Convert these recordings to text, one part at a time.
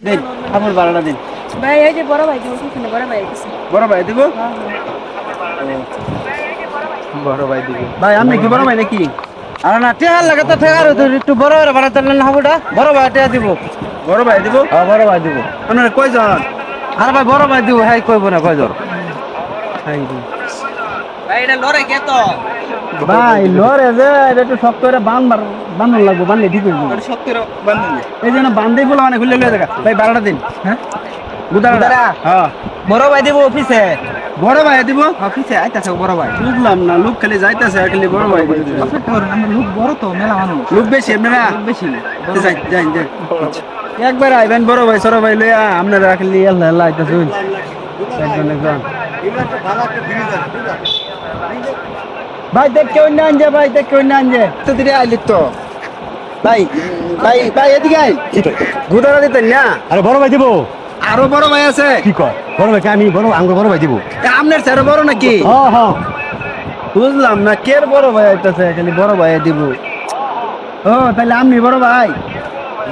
দিন আমার ভাড়াটা দিন। ভাই এই যে বড় ভাই দিব বড় ভাই গেছে বড় ভাই দিব? হ্যাঁ হ্যাঁ। বড় ভাই দিব। ভাই আপনি কি বড় ভাই নাকি? আর না টেহার লাগে তো ঠেকার একটু বড় ভাড়া তাহলে না হবোটা বড় ভাই টেহা দিব। বড় ভাই দিব? হ্যাঁ বড় ভাই দিব। আপনারা কয়জন? আর ভাই বড় ভাই দিব হ্যাঁ কইব না কয়জন? ভাই এটা লড়াই কে তো ভাই লরে যে এটা একটু শক্ত করে বানবার বান্ধন লাগবো বানলে ঠিক হইব। সত্তর বান্ধব এই জন্য বান্ধে বলে মানে খুলে লয়ে দেখা। ভাই বারোটা দিন হ্যাঁ? গুদারা? হ্যাঁ। বড় ভাই দিব অফিসে? বড় ভাই দিব? অফিসে? আইতাছে বড় ভাই। বুঝলাম না লোক খালি যাইতেছে খালি বড় ভাই আমরা লোক বড় তো মেলা মানুষ। লোক বেশি আপনারা বেশি। যাই যাই যাই। একবার আইবেন বড় ভাই ছোট ভাই লইয়া আপনারা খালি আল্লাহ আল্লাহ আইতাছে একজন একজন। ভাই দেখ কেউ না আনজে ভাই দেখ কেউ না আনজে তো দিদি আইলি তো ভাই ভাই ভাই এদিকে আই গুদারা দিতেন না? আরে বড় ভাই দিব। আরও বড় ভাই আছে? কি কর বড় ভাই আমি বড় আঙ্গুর বড় ভাই দিব। এ, আপনার স্যার বড় নাকি? হ্যাঁ হ্যাঁ বুঝলাম না কের বড় ভাই আইতাছে খালি বড় ভাই দিব। ও তাহলে আপনি বড় ভাই?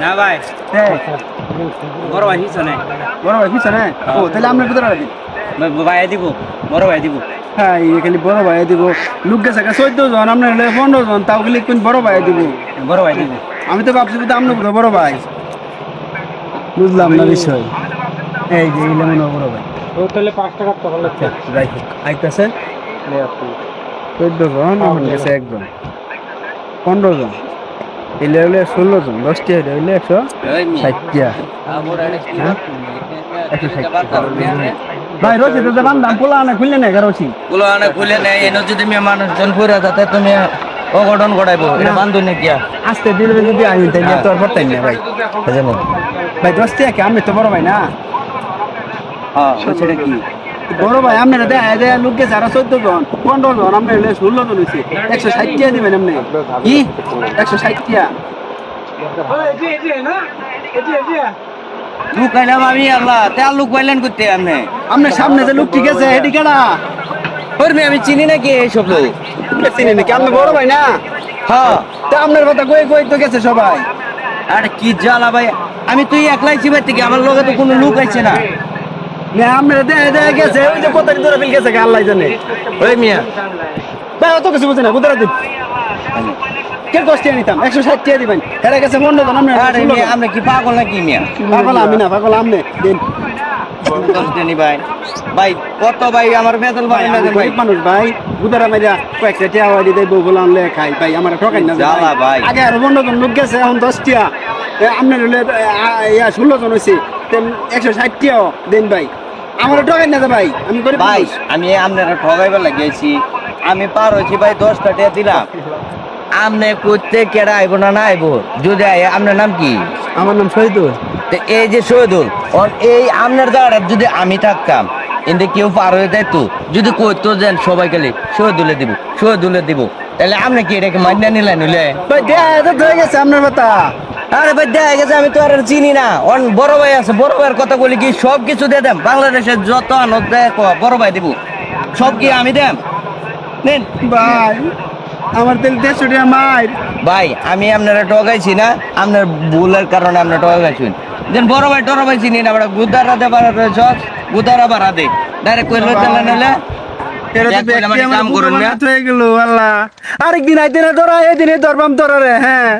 না ভাই। বড় ভাই পিছনে বড় ভাই পিছনে ও তাহলে আপনার গুদারা দিন। ভাই দিব বড় ভাই দিব। হ্যাঁ এই খালি বড় ভাই দিব। লোক গেছে চোদ্দ জন আপনার হলে পনেরো জন তাও খালি কোন বড় ভাই দিব। বড় ভাই দিব। আমি তো ভাবছি তো আপনার বড় ভাই। বুঝলাম না বিষয়। এই যে এই লেমন বড় ভাই। ও তাহলে পাঁচ টাকা তো হলো। যাই হোক আইতাছে। চোদ্দ জন এখন গেছে একজন। পনেরো জন। এলে হলে ষোলো জন দশটি হলে হলে একশো ষাটটা ভাই রয়েছে তো বান্ধাম পোলা আনা খুললে না রয়েছি গুলো আনে খুলে নেই এনে যদি মেয়ে মানুষজন ঘুরে যাতে তুমি অঘটন ঘটাইবো এটা বান্ধব নাকি আসতে দিলে যদি আমি তাই তো আর পারতাম না ভাই। ভাই দশটি একে আমি তো বড় ভাই না? হ্যাঁ। সেটা কি? বড় ভাই আপনারা দেখা যায় লোক গেছে আরও চোদ্দ জন পনেরো জন আপনার হলে ষোলো জন হয়েছে একশো ষাট টিয়া দিবেন আপনি কি? একশো ষাট টিয়া? লুক আইলাম আমি আল্লাহ তে আর লুক পাইলেন করতে আপনি? আপনার সামনে যে লোক ঠিক আছে হেডি কেডা করবি আমি চিনি নাকি এইসব লোক? চিনি নাকি? আপনি বড় ভাই না? হ্যাঁ। তা আপনার কথা কই কই তো গেছে সবাই? আরে কি জ্বালা ভাই আমি তুই একলাই চিবার থেকে আমার লগে তো কোনো লোক আছে না। না আপনারা দেখা দেখা গেছে ওই যে কোথায় ধরে ফেল গেছে আল্লাহ জানে। ওই মিয়া। ভাই অত কিছু বুঝে না দিন কে টিয়া নিতাম? একশো ষাট টিয়া দিবেন। পনেরো জন আপনার আরে মিয়া আমরা কি পাগল নাকি মিয়া? পাগল আমি না পাগল আপনি। দিন। দশ দিনই ভাই। ভাই কত ভাই? আমার বেতন ভাই ভাই আমি গরিব মানুষ ভাই। গুদারা মাইরা কয়েকটা টিয়া ওয়ারি দেয় বউ বলে আনলে খাই। ভাই আমার ঠকাই না জ্বালা ভাই। আগে আরও পনেরো জন লোক গেছে এখন দশ টিয়া। এ, আপনার হলে এ, আ- ইয়া ষোলো জন হয়েছে একশো ষাট টিয়াও দিন ভাই। আমার ঠকাই না যে ভাই। আমি গরিব ভাই মানুষ। আমি আপনারা ঠগাইবার লাগিয়েছি। আমি পার হয়েছি ভাই দশটা টাকা দিলাম। আমনে করতে কেডা আইব না না আইব? যদি আপনার নাম কি? আমার নাম শহীদুল। তো এই যে শহীদুল ওর এই আমনের দ্বারা যদি আমি থাকতাম কিন্তু কেউ পার হয়ে যাইতো যদি কইতো যে সবাই গেলে শহীদুলে দিব শহীদুলে দিব তাহলে আপনি কি এটাকে মান্য নিলেন নিলে ভাই তো হয়ে গেছে আপনার কথা। আরে ভাই দেখা গেছে আমি তো আর চিনি না। অন বড় ভাই আছে বড় ভাইয়ের কথা বলি কি সব কিছু দিয়ে দেন বাংলাদেশের যত আনন্দ বড় ভাই দিব সব কি আমি দেন নেন। ভাই আমার তেল দেড়শো টাকা মার ভাই আমি আপনারা টকাইছি না আপনার ভুলের কারণে আপনার টকাইছেন দেন বড় ভাই টর ভাই চিনি না আমরা গুদারা দে বাড়া রয়েছ গুদারা বাড়া দে ডাইরেক্ট কইলো তেল নিলে আরেকদিন আইতে না। ধরা এদিনে ধরবাম ধরা রে হ্যাঁ।